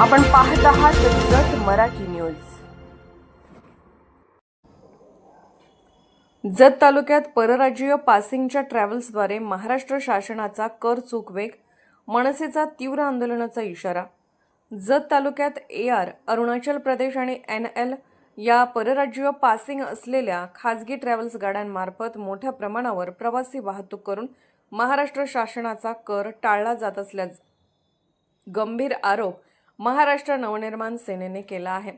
आपण पाहत आहात जत मराठी न्यूज. जत तालुक्यात परराज्यीय पासिंगच्या ट्रॅव्हल्सद्वारे महाराष्ट्र शासनाचा कर चुकवेग मनसेचा तीव्र आंदोलनाचा इशारा. जत तालुक्यात ए आर अरुणाचल प्रदेश आणि एन एल या परराज्यीय पासिंग असलेल्या खाजगी ट्रॅव्हल्स गाड्यांमार्फत मोठ्या प्रमाणावर प्रवासी वाहतूक करून महाराष्ट्र शासनाचा कर टाळला जात असल्यास गंभीर आरोप महाराष्ट्र नवनिर्माण सेनेने केला आहे.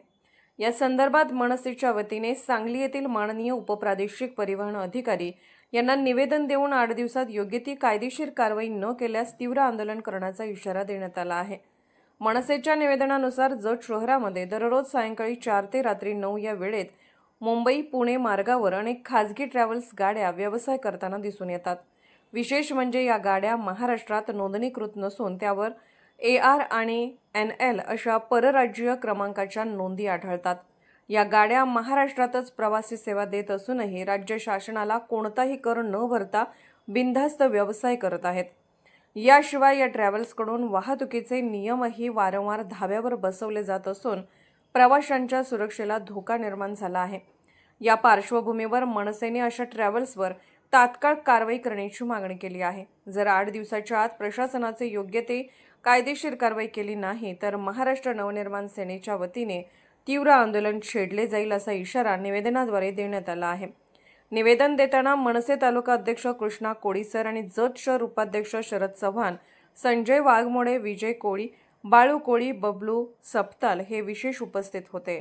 या संदर्भात मनसेच्या वतीने सांगली येथील माननीय उपप्रादेशिक परिवहन अधिकारी यांना निवेदन देऊन आठ दिवसात योग्य ती कायदेशीर कारवाई न केल्यास तीव्र आंदोलन करण्याचा इशारा देण्यात आला आहे. मनसेच्या निवेदनानुसार जत शहरामध्ये दररोज सायंकाळी चार ते रात्री नऊ या वेळेत मुंबई पुणे मार्गावर अनेक खाजगी ट्रॅव्हल्स गाड्या व्यवसाय करताना दिसून येतात. विशेष म्हणजे या गाड्या महाराष्ट्रात नोंदणीकृत नसून त्यावर ए आर आणि एन एल अशा परराज्यीय क्रमांकाच्या नोंदी आढळतात. या गाड्या महाराष्ट्रातच प्रवासी सेवा देत असूनही राज्य शासनाला कोणताही कर न भरता बिनधास्त व्यवसाय करत आहेत. याशिवाय या ट्रॅव्हल्सकडून वाहतुकीचे नियमही वारंवार धाब्यावर बसवले जात असून प्रवाशांच्या सुरक्षेला धोका निर्माण झाला आहे. या पार्श्वभूमीवर मनसेने अशा ट्रॅव्हल्सवर तात्काळ कारवाई करण्याची मागणी केली आहे. जर आठ दिवसाच्या आत प्रशासनाचे योग्य ते कायदेशीर कारवाई केली नाही तर महाराष्ट्र नवनिर्माण सेनेच्या वतीने तीव्र आंदोलन छेडले जाईल असा इशारा निवेदनाद्वारे देण्यात आला आहे. निवेदन देताना मनसे तालुका अध्यक्ष कृष्णा कोळीसर आणि जत शहर उपाध्यक्ष शरद चव्हाण संजय वाघमोडे विजय कोळी बाळू कोळी बबलू सप्ताल हे विशेष उपस्थित होते.